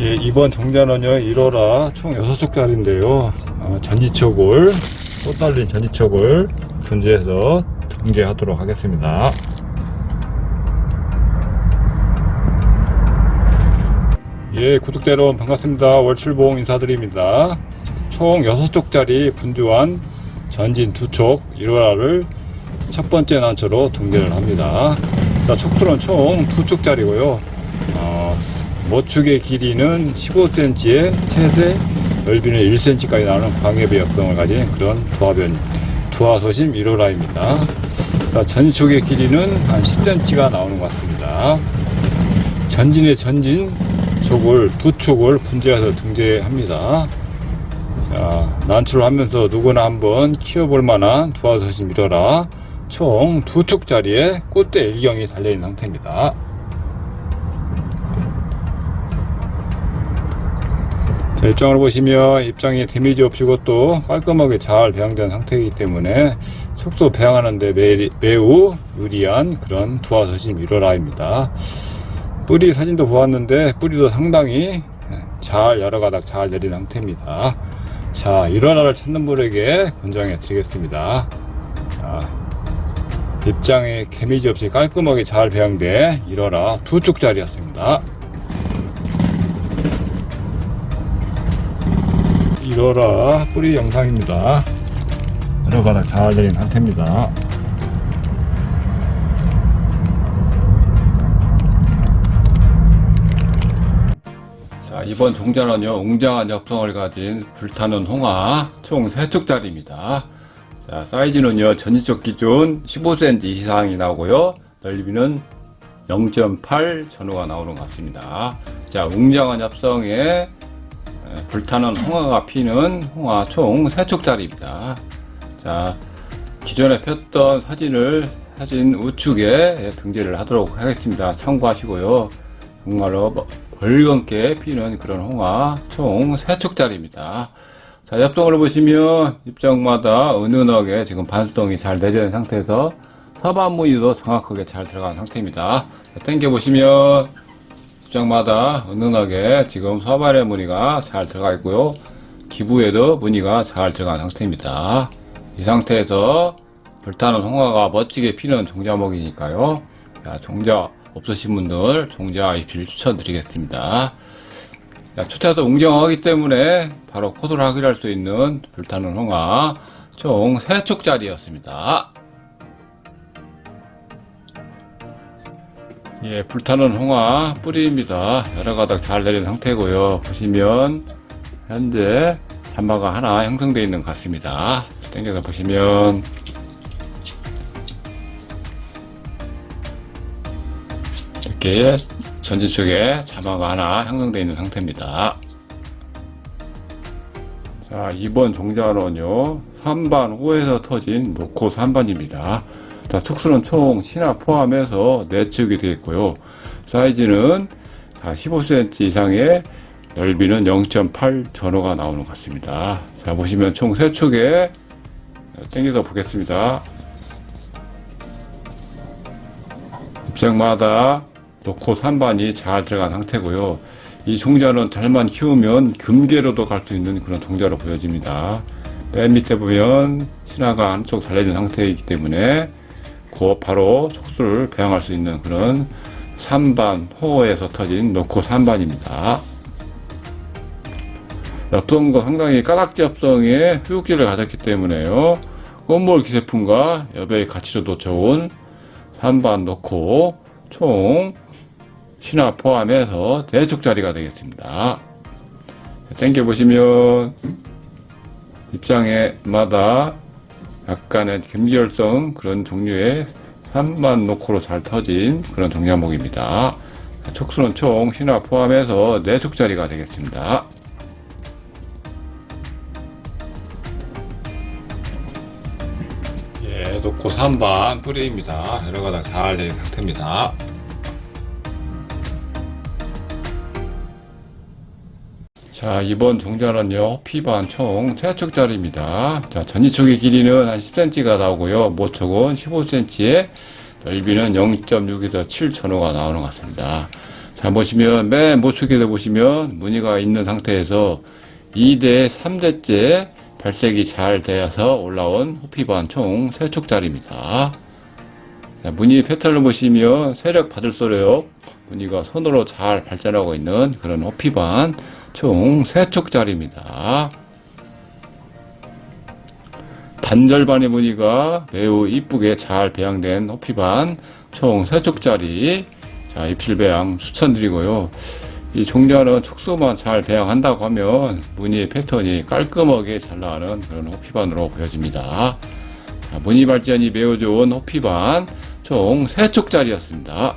예, 이번 종자는요 1호라 총 6쪽짜리인데요. 어, 전지척을 또 달린 전지척을 분주해서 등재하도록 하겠습니다. 예 구독자 여러분 반갑습니다. 월출봉 인사드립니다. 총 6쪽짜리 분주한 전진 두쪽 1호라를 첫 번째 난초로 등재를 합니다. 자, 촉수는 총 두 쪽짜리고요. 어, 모축의 길이는 15cm에 최대 넓이는 1cm까지 나오는 광해배 역성을 가진 그런 두화변 두화소심 1호라입니다. 자, 전축의 길이는 한 10cm가 나오는 것 같습니다. 전진의 전진 촉을 두 축을 분재해서 등재합니다. 자, 난출을 하면서 누구나 한번 키워볼 만한 두화소심 1호라 총두 축짜리의 꽃대 일경이 달려있는 상태입니다. 자, 입장을 보시면 입장에 데미지 없이고 또 깔끔하게 잘 배양된 상태이기 때문에 속도 배양하는데 매, 매우 유리한 그런 두화서심 1호라입니다. 뿌리 사진도 보았는데 뿌리도 상당히 잘 여러 가닥 잘 내린 상태입니다. 자, 1호라를 찾는 분에게 권장해 드리겠습니다. 자, 입장에 데미지 없이 깔끔하게 잘 배양된 1호라 두 쪽짜리였습니다. 1호라 뿌리 영상입니다. 잘 내린 상태입니다. 자, 이번 종자는요, 웅장한 엽성을 가진 불타는 홍화 총 3쪽짜리입니다. 자, 사이즈는요, 전지적 기준 15cm 이상이 나오고요, 넓이는 0.8 전후가 나오는 것 같습니다. 자, 웅장한 엽성에 에, 불타는 홍화가 피는 홍화 총 3쪽짜리입니다. 자, 기존에 폈던 사진을 사진 우측에 등재를 하도록 하겠습니다. 참고하시고요. 정말로 벌겋게 피는 그런 홍화 총 3쪽짜리입니다. 자, 옆동을 보시면 입장마다 은은하게 지금 반수성이 잘 내려진 상태에서 서반 무늬도 정확하게 잘 들어간 상태입니다. 자, 당겨 보시면 입장마다 은은하게 지금 서반의 무늬가 잘 들어가 있고요. 기부에도 무늬가 잘 들어간 상태입니다. 이 상태에서 불타는 홍화가 멋지게 피는 종자목이니까요. 자, 종자 없으신 분들 종자 입질 추천드리겠습니다. 자, 초차도 웅장하기 때문에 바로 코드를 확인할 수 있는 불타는 홍화 총 3촉짜리였습니다. 예, 불타는 홍화 뿌리입니다. 여러 가닥 잘 내린 상태고요. 보시면 현재 잔마가 하나 형성되어 있는 것 같습니다. 당겨서 보시면 이렇게 전지 쪽에 자마가 하나 형성되어 있는 상태입니다. 자, 이번 종자는요, 3반 호에서 터진 노코 3반입니다. 자, 촉수는 총 신화 포함해서 4축이 되어 있고요. 사이즈는 15cm 이상의 넓이는 0.8 전후가 나오는 것 같습니다. 자, 보시면 총 3축에 당겨서 보겠습니다. 입장마다 놓고 3반이 잘 들어간 상태고요. 이 종자는 잘만 키우면 금계로도 갈 수 있는 그런 종자로 보여집니다. 맨 밑에 보면 신화가 한쪽 달려있는 상태이기 때문에 그 바로 촉수를 배양할 수 있는 그런 3반 호에서 터진 놓고 3반입니다. 엽성과 상당히 까닥지 엽성에 후육질을 가졌기 때문에요. 꽃몰 기세품과 여배의 가치로도 좋은 3반 놓고 총 신화 포함해서 대축짜리가 되겠습니다. 땡겨 보시면 입장에마다 약간의 gem결성 그런 종류의 3만 노코로 잘 터진 그런 종자목입니다. 촉수는 총 신화 포함해서 4축짜리가 되겠습니다. 예, 놓고 3반 뿌리입니다. 여러 가닥 잘 내린 상태입니다. 자, 이번 종자는요, 피반 총 3촉짜리입니다. 자, 전지촉의 길이는 한 10cm가 나오고요, 모촉은 15cm에 넓이는 0.6에서 7 전후가 나오는 것 같습니다. 자, 보시면 맨 모축에도 보시면 무늬가 있는 상태에서 2대 3대째 발색이 잘 되어서 올라온 호피반 총 3촉짜리입니다. 자, 무늬 패턴을 보시면 세력 받을수록 무늬가 손으로 잘 발전하고 있는 그런 호피반 총 3촉짜리입니다. 단절반의 무늬가 매우 이쁘게 잘 배양된 호피반 총 3촉짜리 자, 입실 배양 추천드리고요. 이 종려는 촉수만 잘 배양한다고 하면 무늬 패턴이 깔끔하게 잘 나가는 그런 호피반으로 보여집니다. 자, 무늬 발전이 매우 좋은 호피반 총 3촉짜리였습니다.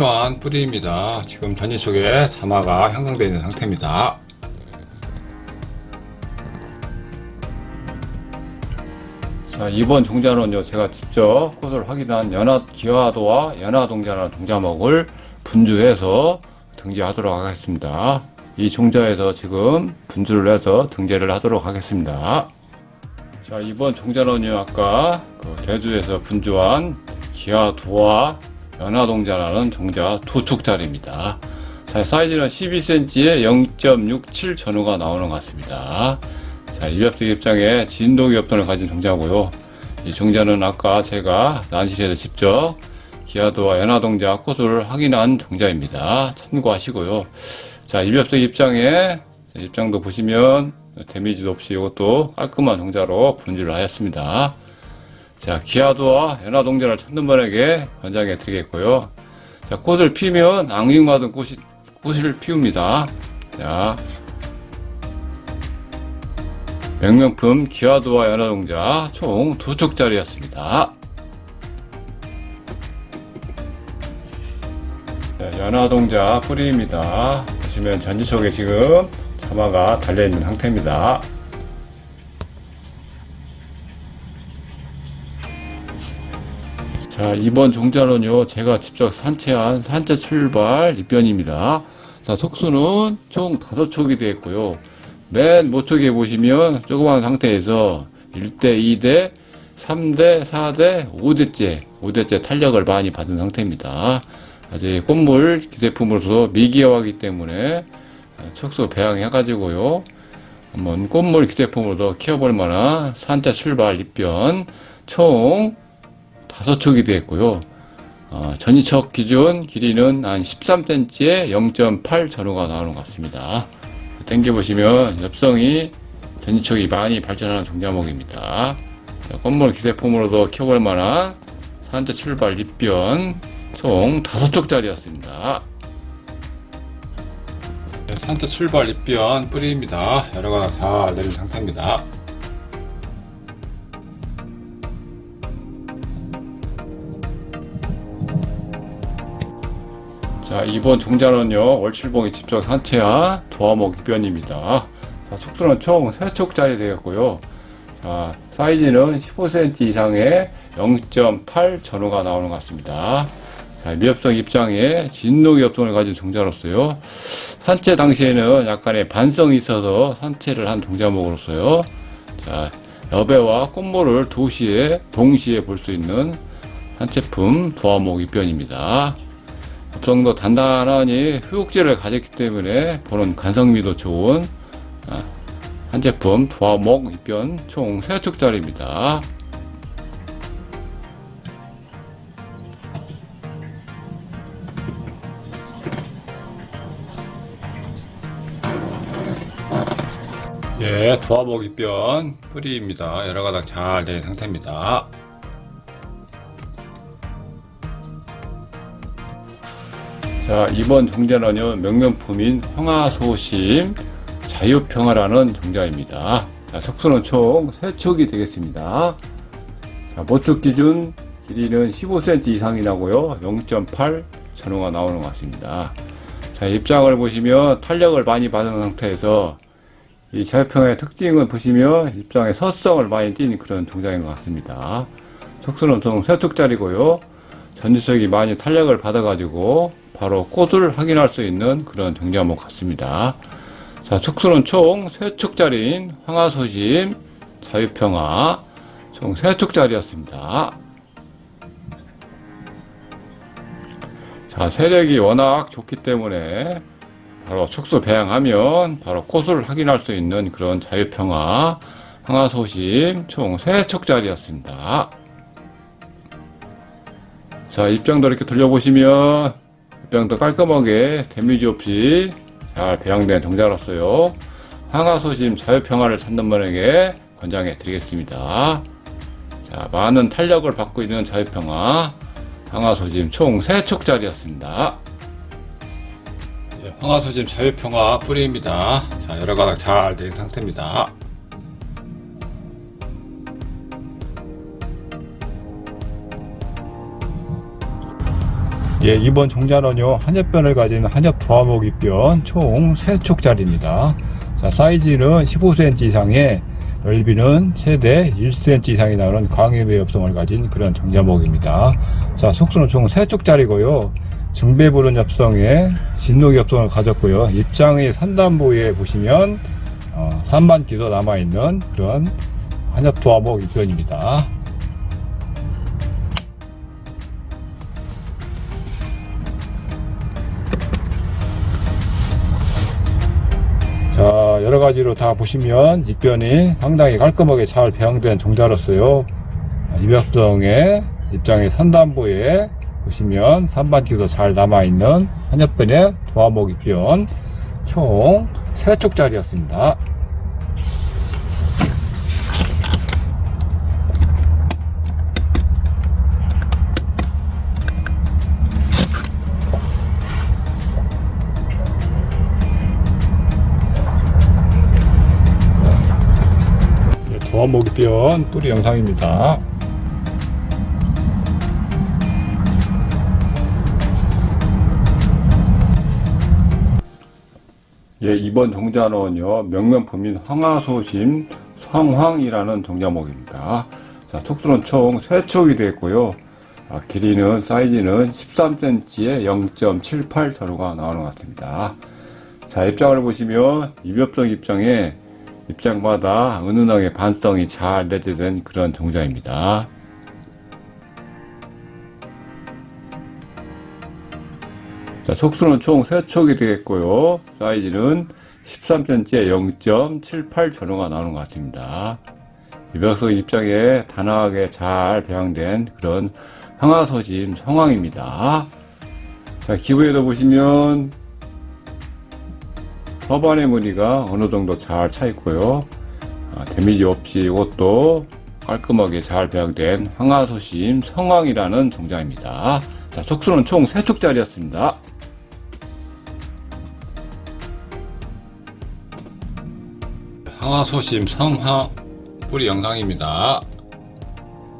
예, 호피반 뿌리입니다. 지금 전지 쪽에 자마가 형성되어 있는 상태입니다. 자, 이번 종자는요, 제가 직접 꽃을 확인한 연화 기화도와 연화동자라는 종자목을 분주해서 등재하도록 하겠습니다. 이 종자에서 지금 분주를 해서 등재를 하도록 하겠습니다. 자, 이번 종자는요, 아까 그 제주에서 분주한 기화도와 연화동자라는 종자 두 축짜리입니다. 자, 사이즈는 12cm에 0.67 전후가 나오는 것 같습니다. 자, 일엽적 입장에 진동이 없던을 가진 종자고요. 이 종자는 아까 제가 난실에서 직접 기아도와 연화동자 꽃을 확인한 종자입니다. 참고하시고요. 자, 일엽적 입장에 입장도 보시면 데미지도 없이 이것도 깔끔한 종자로 분주를 하였습니다. 자, 기아도와 연화동자를 찾는 분에게 권장해 드리겠고요. 자, 꽃을 피면 앙증맞은 꽃이, 꽃을 피웁니다. 자, 명명품 기아도와 연화동자 총두 촉짜리였습니다. 자, 연화동자 뿌리입니다. 보시면 전지 쪽에 지금 자마가 달려있는 상태입니다. 자, 이번 종자는요, 제가 직접 산채한 산채 출발 입변입니다. 자, 속수는 총 다섯 촉이 되어 있고요. 맨 모쪽에 보시면 조그만 상태에서 1대, 2대, 3대, 4대, 5대째, 5대째 탄력을 많이 받은 상태입니다. 아직 꽃물 기대품으로서 미기화하기 때문에 척수 배양해가지고요. 한번 꽃물 기대품으로도 키워볼 만한 산자 출발 입변 총 다섯 촉이 되었고요. 어, 전이척 기준 길이는 한 13cm에 0.8 전후가 나오는 것 같습니다. 당겨보시면 엽성이 전이척이 많이 발전하는 종자목입니다. 자, 건물 기대품으로도 키워볼 만한 산자 출발 입변 총 다섯 촉짜리였습니다. 네, 산자 출발 입변 뿌리입니다. 여러 가닥 잘 내린 상태입니다. 자, 이번 종자는요, 월출봉이 직접 산채한 도화목 입변입니다. 자, 촉수는 총 3촉짜리 되겠고요. 자, 사이즈는 15cm 이상의 0.8 전후가 나오는 것 같습니다. 자, 미엽성 입장에 진노기 엽성을 가진 종자로서요. 산채 당시에는 약간의 반성이 있어서 산채를 한 종자목으로서요. 자, 여배와 꽃모를 도시에, 동시에 볼 수 있는 산채품 도화목 입변입니다. 엽성도 단단하니 흡욕질을 가졌기 때문에 보는 간성미도 좋은 아, 한 제품 도화목 입변 총 3축짜리입니다. 예, 도화목 입변 뿌리입니다. 여러 가닥 잘 된 상태입니다. 자, 이번 종자는요, 명명품인 황하소심 자유평화라는 종자입니다. 자, 속수는 총 3촉이 되겠습니다. 자, 모촉 기준 길이는 15cm 이상이 나고요. 0.8 전후가 나오는 것 같습니다. 자, 입장을 보시면 탄력을 많이 받은 상태에서 이 자유평화의 특징을 보시면 입장에 서성을 많이 띈 그런 종자인 것 같습니다. 속수는 총 3촉짜리고요. 전지석이 많이 탄력을 받아가지고 바로 꽃을 확인할 수 있는 그런 종자목 같습니다. 자, 축수는 총 3축짜리인 황화소심 자유평화 총 3촉짜리였습니다. 자, 세력이 워낙 좋기 때문에 바로 촉수 배양하면 바로 꽃을 확인할 수 있는 그런 자유평화 평화소심 총 3촉짜리였습니다. 자, 입장도 이렇게 돌려보시면 입장도 깔끔하게 데미지 없이 잘 배양된 종자로서요. 항하소심 자유평화를 찾는 분에게 권장해 드리겠습니다. 자, 많은 탄력을 받고 있는 자유평화 항하소심 총 3촉짜리였습니다. 네, 황화소심 자유평화 뿌리입니다. 자, 여러 가닥 잘 된 상태입니다. 예, 이번 종자는요, 한엽변을 가진 한엽 도화목입변 총 3촉짜리입니다. 자, 사이즈는 15cm 이상의 넓이는 최대 1cm 이상이 나오는 광해배 엽성을 가진 그런 종자목입니다. 자, 속수는 총 3촉짜리고요. 증배부른 엽성에 진녹 엽성을 가졌고요. 입장의 산단부에 보시면 어, 산반기도 남아있는 그런 한엽 도화목 입변입니다. 여러 가지로 다 보시면 입변이 상당히 깔끔하게 잘 배양된 종자로서요. 이벽성의 입장의 산단부에 보시면 산반기도 잘 남아있는 한엽변의 도화목 입변 총 3촉짜리였습니다. 네, 도화목 입변 뿌리 영상입니다. 예, 이번 종자는요, 명명품인 황하소심 성황이라는 종자목입니다. 자, 촉수는 총 3촉이 되었고요. 아, 길이는, 사이즈는 13cm에 0.78 자루가 나오는 것 같습니다. 자, 입장을 보시면, 입엽성 입장에 입장마다 은은하게 반성이 잘 내재된 그런 종자입니다. 자, 촉수는 총 3촉이 되겠고요. 사이즈는 13cm에 0.78 전후가 나오는 것 같습니다. 이벽성 입장에 단아하게 잘 배양된 그런 항화소심 성황입니다. 자, 기부에도 보시면 서반의 무늬가 어느 정도 잘 차 있고요. 아, 데미지 없이 이것도 깔끔하게 잘 배양된 황화소심 성황이라는 종자입니다. 자, 촉수는 총 3촉짜리였습니다. 황화소심 성황 뿌리 영상입니다.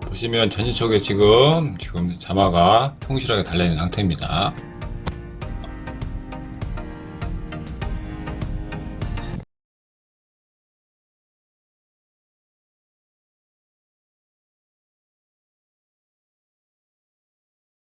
보시면 전지쪽에 지금 지금 자마가 통실하게 달려있는 상태입니다.